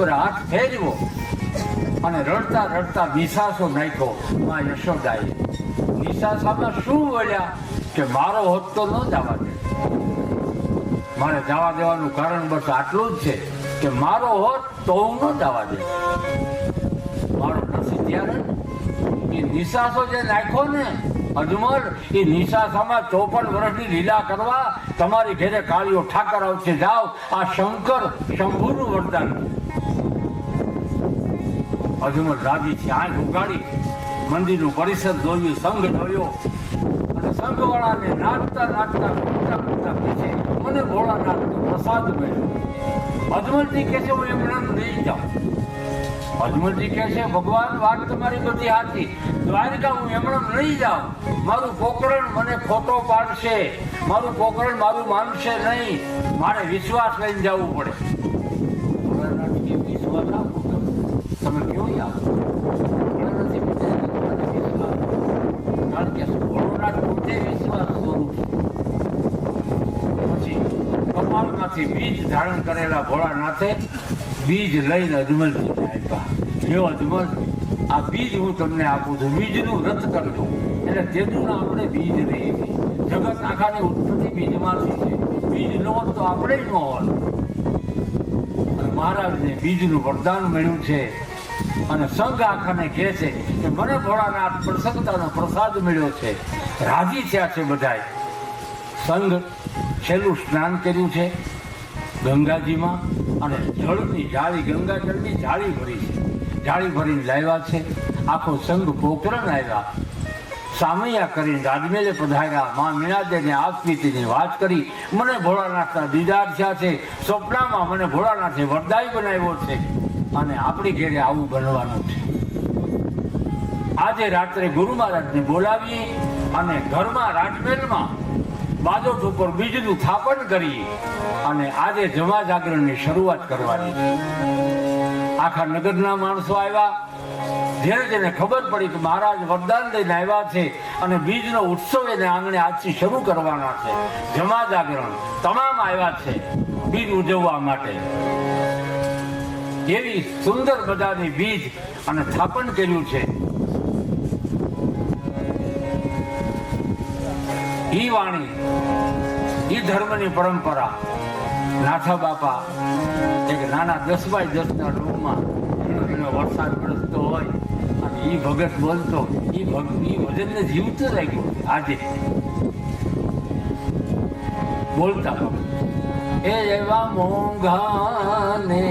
ઉપર હાથ ફેરવો અને રડતા રડતા નિશાસો નાખ્યો. માં યશોદાએ. નિશાસામાં શું બોલ્યા કે મારો હોત ન જવા દે. મારે જવા દેવાનું કારણ બસ આટલું જ છે કે મારો હોત તો હું ન જવા દે. મારો નસીબ ત્યારે એ નિશાસો જે નાખ્યો ને અજમલ, એ નિશાસામાં ચોપન વર્ષની લીલા કરવા તમારી ઘેરે કાળીઓ ઠાકર આવશે. જાઓ, આ શંકર શંભુનું વરદાન. અજમલ રાજી આંખ ઉગાડી, મંદિરનું પરિષદ જોયું સંઘ જોયો અને સંઘવાળાને નાચતા નાચતા કૂદતા કૂદતા કહે છે મને ભોળાનાથનો પ્રસાદ મળ્યો. અજમલજી કહે છે, હું એમને નહીં જાઉં. અજમલજી કહે છે, ભગવાન, વાત તમારી બધી સાચી. દ્વારિકા, હું એમણે નહીં જાઉં. મારું પોકરણ મને ખોટો પાડશે. મારું પોકરણ મારું માનશે નહીં. મારે વિશ્વાસ લઈને જવું પડે. કારણ બીજ ધારણ હું તમને આપું છું, બીજનું વ્રત કરજો. એટલે તેનું આપણે બીજ રહીએ છીએ જગત આખાની ઉત્પત્તિ બીજ ન હોત તો આપણે ન હોત. મહારાજને બીજનું વરદાન મળ્યું છે. અને સંઘ આખાને કહે છે કે મને ભોળાનાથ પ્રસન્નતાનો પ્રસાદ મળ્યો છે. રાજી થયા છે બધાય. સંઘ છેલ્લું સ્નાન કર્યું છે ગંગાજીમાં અને જળની જાળી, ગંગાજળની જાળી ભરી છે. જાળી ભરીને લાવ્યા છે. આખો સંઘ પોકરણ આવ્યા. સામૈયા કરીને રાજમેલે પધાર્યા. મા મીણાદેને આપવીતીની વાત કરી. મને ભોળાનાથના દીદાર થયા છે. સ્વપ્નમાં મને ભોળાનાથે વરદાય બનાવ્યો છે. અને આપણી ઘેરે આવું બનવાનું છે. આજે રાત્રે ગુરુ મહારાજને બોલાવી અને ઘરમાં રાજમહેલમાં બાજોટ ઉપર બીજનું સ્થાપન કરી અને આજે જમા જાગરણની શરૂઆત કરવાની આખા નગરના માણસો આવ્યા. જેને જેને ખબર પડી કે મહારાજ વરદાન લઈને આવ્યા છે અને બીજનો ઉત્સવ એને આંગણે આજથી શરૂ કરવાના છે. જમા જાગરણ તમામ આવ્યા છે. બીજ ઉજવવા માટે. એવી સુંદર મજાની બીજ અને સ્થાપન કર્યું છે. ઈ વાણી, ઈ ધર્મની પરંપરા. નાથા બાપા એક નાના દસ બાય દસ ના રૂમમાં વરસાદ વરસતો હોય અને ઈ ભગત બોલતો, ઈ ભગત ઈ ભજનને જીવતો રાખ્યો આજે. બોલતા. એ એવા મોંઘાને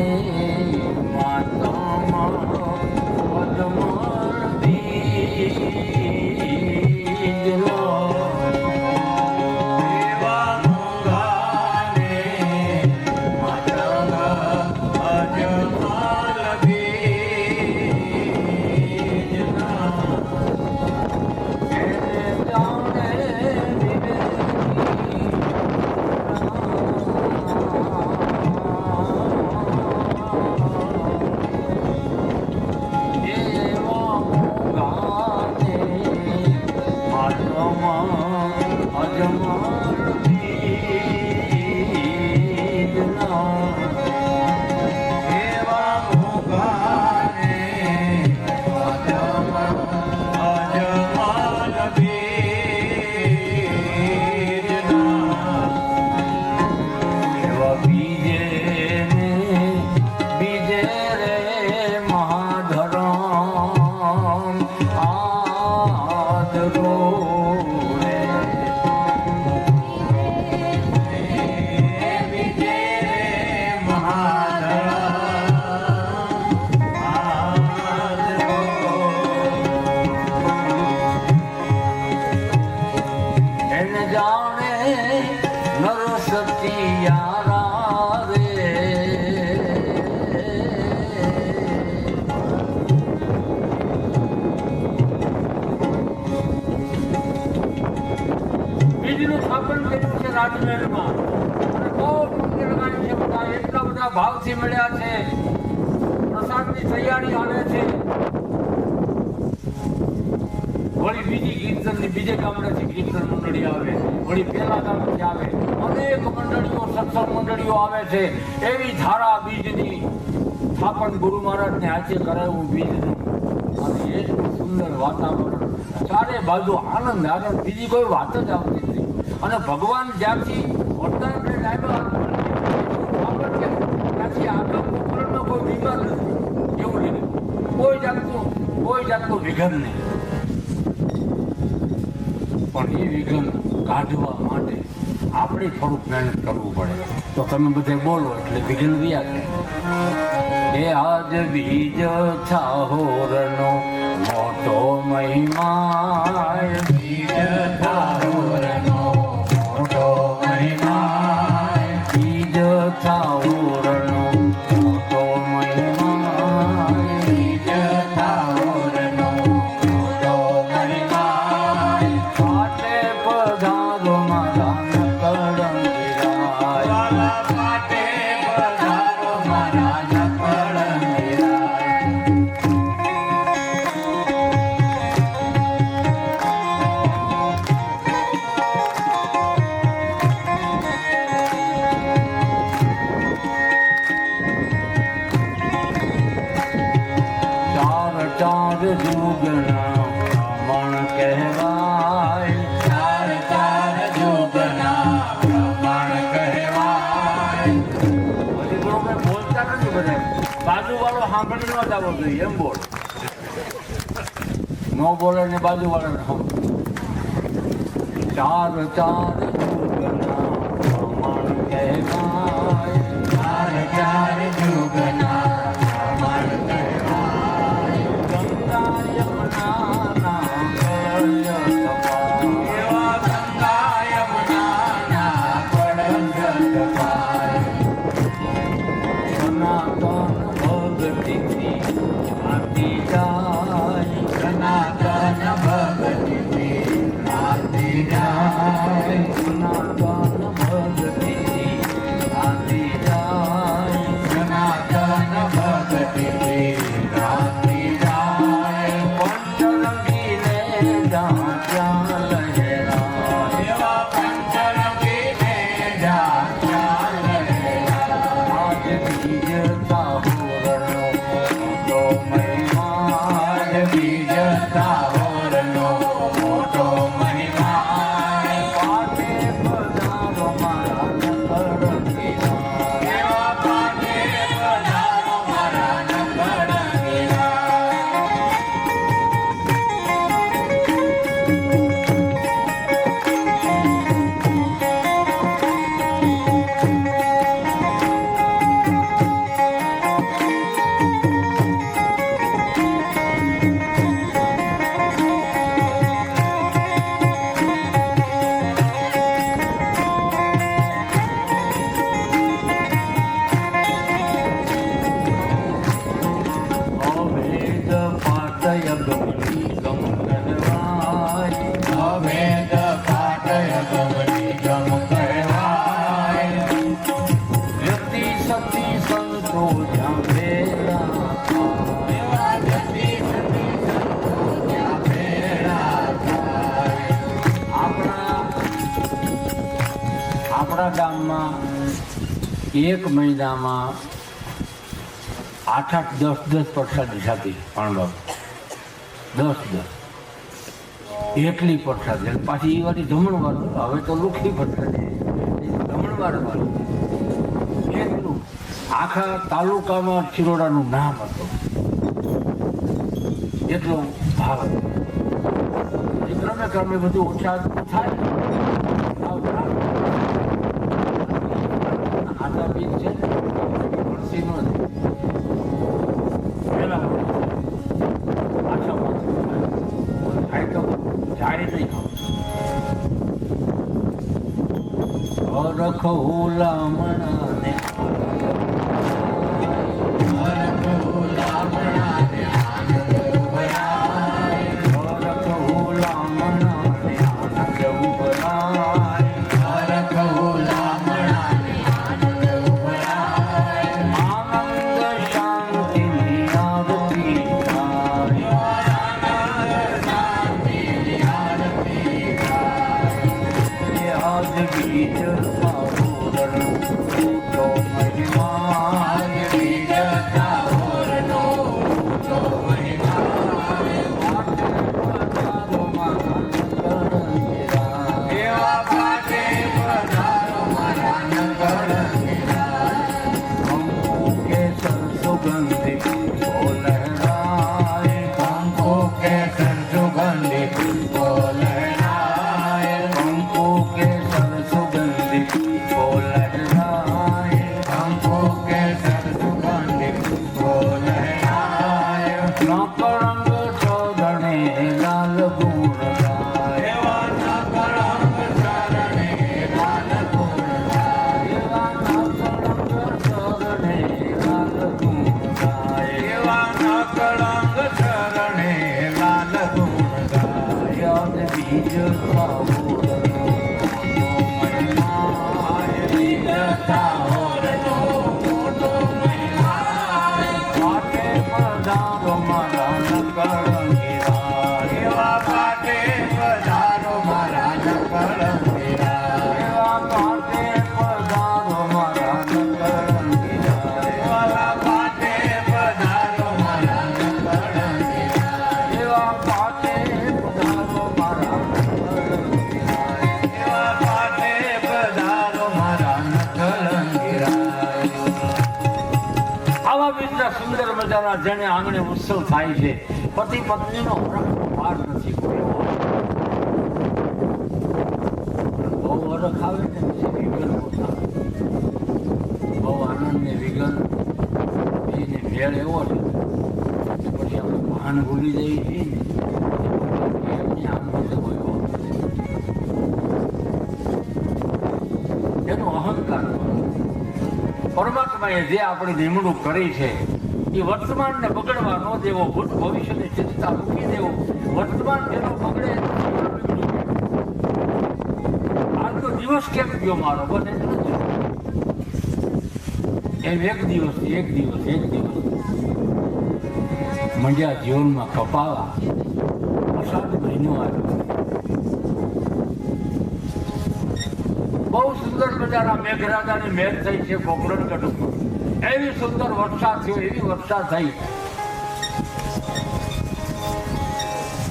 મૂર્તિનું સ્થાપન કર્યું છે રાજમહેલમાં. મંડળી આવે. મંડળીઓ આવે છે. એવી ધારા બીજની સ્થાપન ગુરુ મહારાજને હાથે કરાવ્યું બીજનું. અને એટલું સુંદર વાતાવરણ. ચારે બાજુ આનંદ આનંદ બીજી કોઈ વાત જ આવતી અને ભગવાન જ્યારથી વરદાનને લાવ્યા આગળ ઉપરનો કોઈ વિઘન નથી, એવું નહીં. કોઈ જાતનું કોઈ જાતનું વિઘન નહીં. પણ એ વિઘન કાઢવા માટે આપણે થોડુંક મહેનત કરવું પડે. તો તમે બધે બોલો એટલે વિઘન વ્યા એ આજ બીજ છાહોરનો મોટો મહિમા બીજ નો બોલે ને બાજુ સાંભળો ચાર ચાર જુગના ચાર ચાર જુગના Amém. આપણા ગામમાં, એક મહિનામાં આઠ આઠ દસ દસ પરસાદી થતી અણબાવ દસ દસ. એટલી પરસાદી પાછી એ વાળી ધમણવાર હવે તો લુખી પરસાદી જમણવાર વાળું એટલું. આખા તાલુકામાં ચિરોડાનું નામ હતું. એટલો ભાવ ક્રમે ક્રમે બધું ઓછા થાય. ಕೌಲಾಮಣ મજાના આંગણે ઉત્સવ થાય છે. પતિ પત્નીનો હરખ ભાર નથી પડ્યો. બહુ હરખ આવે ને વિઘન બહુ આનંદ ને વિઘન એને ભેળ એવો છે પછી આપણે ભાન ભૂલી જઈએ છીએ એનો અહંકાર પરમાત્માએ જે આપણી નિમણૂક કરી છે એ વર્તમાનને બગડવા ન દેવો ભૂત, ભવિષ્યની ચિંતા મૂકી દેવો. વર્તમાન જેનો બગડે આજનો દિવસ કેમ ગયો મારો? બને એમ એક દિવસ એક દિવસ એક દિવસ. મંડ્યા જીવનમાં કપાવા, અષાઢ મહિનો આવ્યો. બહુ સુંદર મજાના મેઘરાજાની મેઘ થઈ છે પોકરણગઢ ઉપર એવી સુંદર વર્ષા થયો, એવી વર્ષા થઈ.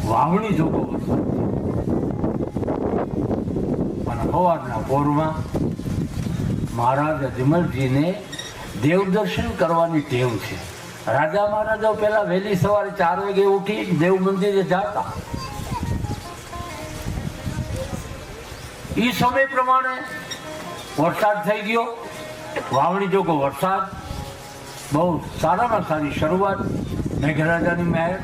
વાવણી વરસાદ અને સવારના પોરમાં મહારાજ અજમલજીને દેવદર્શન કરવાની ટેવ છે. રાજા મહારાજાઓ પહેલા વહેલી સવારે ચાર વાગે ઉઠી દેવ મંદિરે જતા. એ સમય પ્રમાણે વરસાદ થઈ ગયો. વાવણી જોગો વરસાદ. બહુ સારામાં સારી શરૂઆત મેઘરાજાની મહેર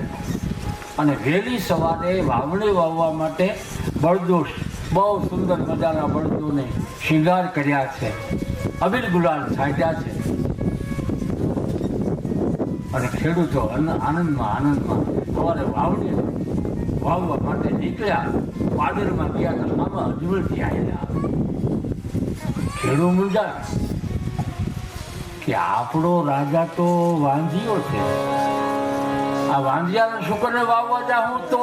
અને વહેલી સવારે વાવણી વાવવા માટે બળદોશ, બહુ સુંદર મજાના બળદોને શિંગાર કર્યા છે. અબીર ગુલાલ છાંટ્યા છે. અને ખેડૂતો આન- આનંદમાં આનંદમાં સવારે વાવણી વાવવા માટે નીકળ્યા. પાદરમાં ગયા તો મામા અજમલથી આવેલા ખેડૂ મૂંઝાણ કે આપણો રાજા તો વાંધીઓ છે. આ વાંધિયાના છોકરને વાવવા જાઉં તો.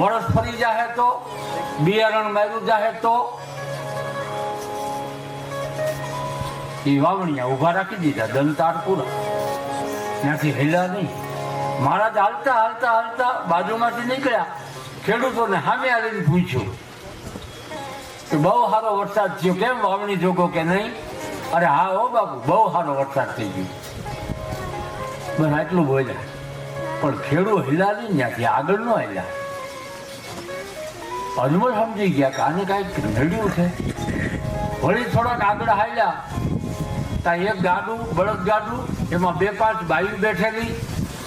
વરસ ફરી જાહે તો, બિયારણ માર્યું જાહે તો. એ વાવણીયા ઊભા રાખી દીધા દંતાર પૂરા ત્યાંથી હેલા નહીં. મહારાજ હાલતા હાલતા હાલતા બાજુમાંથી નીકળ્યા. ખેડૂતોને સામે આવીને પૂછ્યું કે બહુ સારો વરસાદ થયો, કેમ વાવણી જોગો કે નહીં? અરે હા હો બાપુ, બહુ સારો વરસાદ થઈ ગયો. બસ આટલું બોલ્યા. પણ ખેડૂ હિલા નહીં ત્યાંથી આગળ ન હિલા અજમલ સમજી ગયા કે આને કાંઈક નડ્યું છે વળી થોડાક આગળ હાલ્યા. ત્યાં એક ગાડું, બળદ ગાડું, એમાં બે પાંચ બાયું બેઠેલી.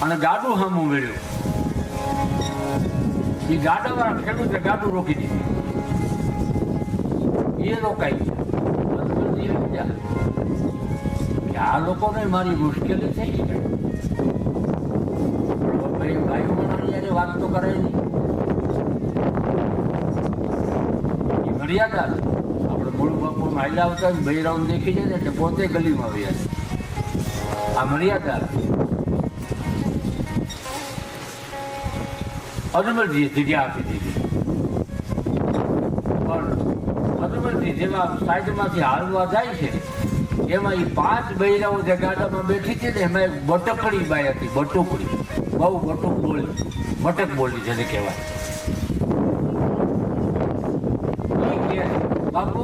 અને ગાડું સામું મળ્યું. એ ગાડાવાળા ખેડૂતે ગાડું રોકી દીધું. એ રોકાઈ આ લોકો લોકોને મારી મુશ્કેલી થઈ છે ભાઈ ભાઈઓ બનાવી વાત તો કરે નહીં. મર્યાદા આપણે મૂળ બાપુ માયલા આવતા હોય દેખી જાય ને એટલે પોતે ગલીમાં આવ્યા આ મર્યાદા અજમલજીએ જગ્યા આપી દીધી. પણ અજમલજી જેમાં સાઈડમાંથી હાલવા જાય છે, એમાં એ પાંચ બૈરાઓ જે ગાડામાં બેઠી છે ને, એમાં એક બટકડી બાઈ હતી, બટુકડી. બહુ બટુક બોલી, બટક બોલી જેને કહેવાય. બાપુ,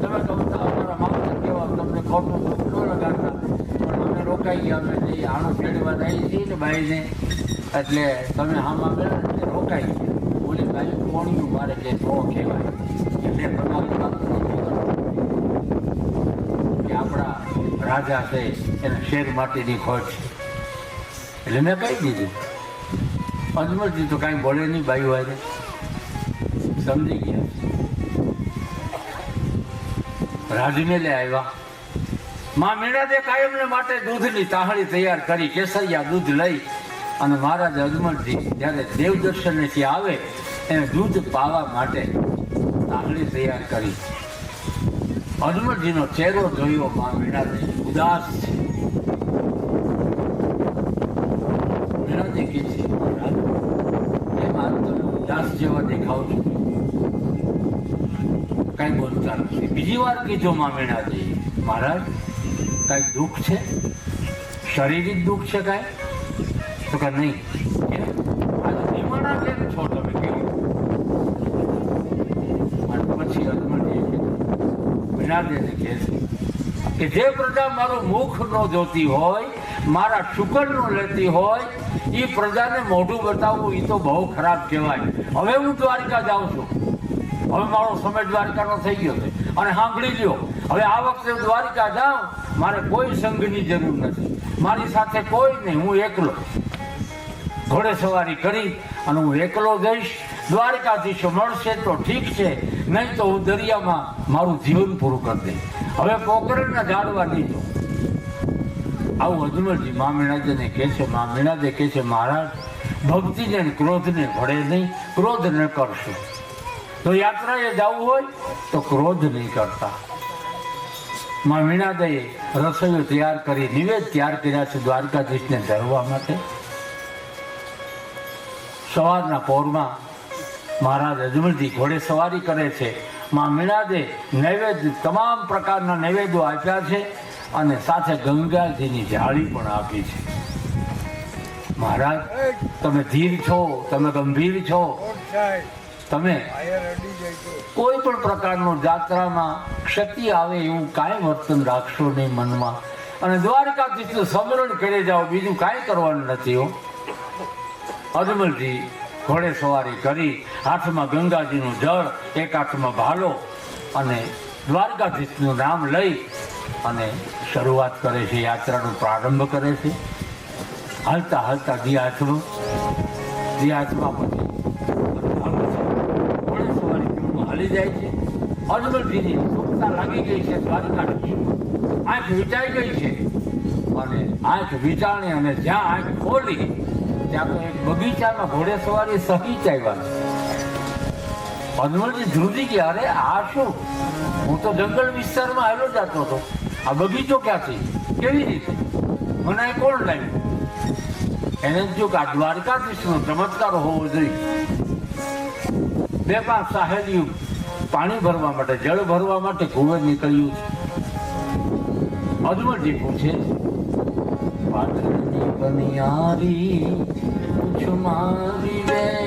તમે ગમતા અમારા માવતર કેવા તમને ખોટું દુઃખ ન લગાડતા, પણ અમે રોકાઈ ગયા, અમે આણું ખેડવા આવી છીએ ને બાઈને, એટલે તમે આમાં એટલે રોકાઈ છે. પોલીસ બાજુ કોણિયું મારે કે નો કહેવાય એટલે કરવાની. કે આપણા રાજા છે, એને શેર માટેની ખોટ એટલે મેં કહી દીધું. અજમલજી તો કાંઈ બોલે નહીં ભાઈ વારે સમજી ગયા. રાજમેલે આવ્યા. માં મીણાદે કાયમને માટે દૂધની તાહળી તૈયાર કરી, કેસરિયા દૂધ લઈ અને મહારાજ અજમલજી જ્યારે દેવ દર્શનેથી આવે, એને દૂધ પાવા માટે તાકડી તૈયાર કરી. અજમલજીનો ચહેરો જોયો મા મીણાજી ઉદાસ છે. મીણાજી કીધી મહારાજ એમાં તમે ઉદાસ જેવા દેખાવ છો. કાંઈ બોલતા નથી. બીજી વાર કીધું મા મીણાજી, મહારાજ, કાંઈ દુઃખ છે? શારીરિક દુઃખ છે કાંઈ? તો કે નહીં છો તમે કેવું પછી છે કે જે પ્રજા મારું મુખ ન જોતી હોય, મારા શુકર નો લેતી હોય એ પ્રજાને મોઢું બતાવવું એ તો બહુ ખરાબ કહેવાય. હવે હું દ્વારિકા જાઉં છું. હવે મારો સમય દ્વારિકાનો થઈ ગયો છે. અને સાંભળી લ્યો, હવે આ વખતે દ્વારિકા જાઉં, મારે કોઈ સંઘની જરૂર નથી. મારી સાથે કોઈ નહીં, હું એકલો. ઘોડે સવારી કરી અને હું એકલો જઈશ. દ્વારકાધીશો મળશે તો ઠીક છે, નહીં તો હું દરિયામાં મારું જીવન પૂરું કરી દઈશ. હવે પોકરણના ઝાડવા નહીં જાઉં. આવું અજમલજી મા મીણાદેને કહે છે મા મીણાદે કહે છે, મહારાજ, ભક્તિને ક્રોધને ભળે નહીં, ક્રોધ ન કરશો. તો યાત્રાએ જવું હોય તો ક્રોધ નહીં કરતા. મા મીણાદયે રસોઈઓ તૈયાર કરી, નિવેદ તૈયાર કર્યા છે દ્વારકાધીશને ધરવા માટે. સવારના પોરમાં મહારાજ અજમલજી ઘોડે સવારી કરે છે. માં મીણાદે નૈવેદ્ય, તમામ પ્રકારના નૈવેદ્યો આપ્યા છે અને સાથે ગંગાજીની જાળી પણ આપી છે. મહારાજ, તમે ધીર છો, તમે ગંભીર છો. તમે કોઈ પણ પ્રકારનો જાત્રામાં ક્ષતિ આવે એવું કાંઈ વર્તન રાખશો નહીં મનમાં. અને દ્વારકાધીશનું સ્મરણ કરી જાઓ, બીજું કાંઈ કરવાનું નથી હો. અજમલજી ઘોડે સવારી કરી હાથમાં ગંગાજીનું જળ, એક હાથમાં ભાલો અને દ્વારકાધીશનું નામ લઈ અને શરૂઆત કરે છે, યાત્રાનો પ્રારંભ કરે છે. હાલતા હાલતા દિયાચમાં દિયાચમાં પછી ઘોડેસવારી હાલી જાય છે. અજમલજીની સુખતા લાગી ગઈ છે દ્વારકાધીશમાં. આંખ વિચાઈ ગઈ છે. અને આંખ વિચારણી અને જ્યાં આંખ ખોલી ત્યાં એક બગીચામાં ઘોડે સવારી સહી ચાવ્યા અજમલજી ધ્રુજી ગયા અરે, આ શું? હું તો જંગલ વિસ્તારમાં આવેલો જતો હતો. આ બગીચો ક્યાંથી? કેવી રીતે? મને કોણ લાવ્યું? એને જો આ દ્વારકાધીશનો ચમત્કાર હોવો જોઈએ. બે પાંચ સાહેલીઓ પાણી ભરવા માટે, જળ ભરવા માટે કુવે નીકળ્યું છે. અજમરજી પૂછે પાટણની યારી પૂછ મારી રે.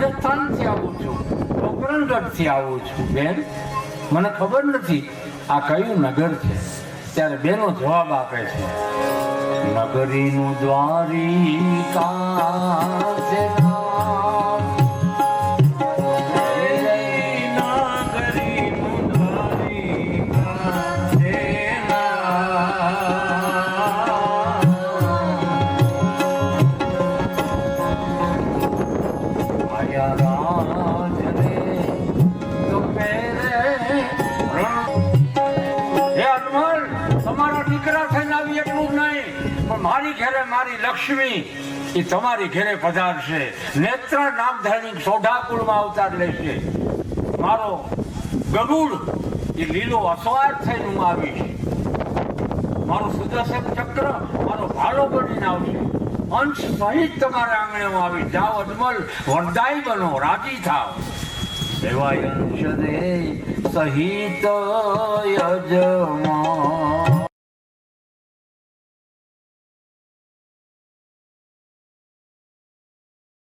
રાજસ્થાનથી આવું છું પોકરણગઢથી આવું છું, બેન. મને ખબર નથી આ કયું નગર છે. ત્યારે બેનો જવાબ આપે છે. નગરીનું દ્વારિકા લીલો અસવાર થઈને આવીશ મારો સુદર્શન ચક્ર મારો ભાલો બનીને આવશે. અંશ સહિત તમારા આંગણે હું આવી જાઓ અજમલ વરદાય બનો, રાજી થાવ દેવાય સહિત યજમાન